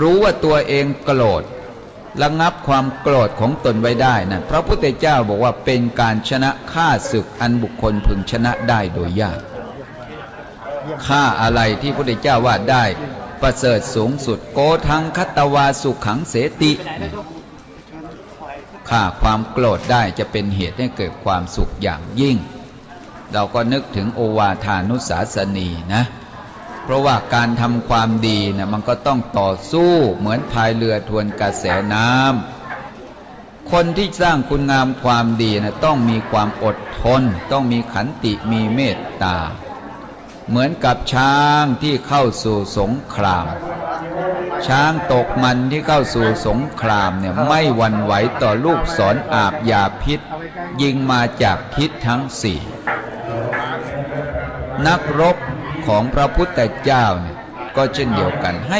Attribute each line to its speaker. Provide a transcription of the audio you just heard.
Speaker 1: รู้ว่าตัวเองโกรธระงับความโกรธของตนไว้ได้นะพระพุทธเจ้าบอกว่าเป็นการชนะฆ่าศึกอันบุคคลพึงชนะได้โดยยากฆ่าอะไรที่พระพุทธเจ้าว่าได้ ประเสริฐสูงสุดโกทังคัตวาสุขขังเสติฆ่าความโกรธได้จะเป็นเหตุให้เกิดความสุขอย่างยิ่ง เราก็นึกถึงโอวาทานุสาสนีนะ เพราะว่าการทำความดีนะมันก็ต้องต่อสู้เหมือนพายเรือทวนกระแสน้ำคนที่สร้างคุณงามความดีนะต้องมีความอดทน ต้องมีขันติมีเมตตา เหมือนกับช้างที่เข้าสู่สงคราม ช้างตกมันที่เข้าสู่สงครามเนี่ยไม่หวั่นไหวต่อลูกศรอาบยาพิษ ยิงมาจากทิศทั้งสี่นักรบ ของพระพุทธเจ้าเนี่ยก็เช่นเดียวกันให้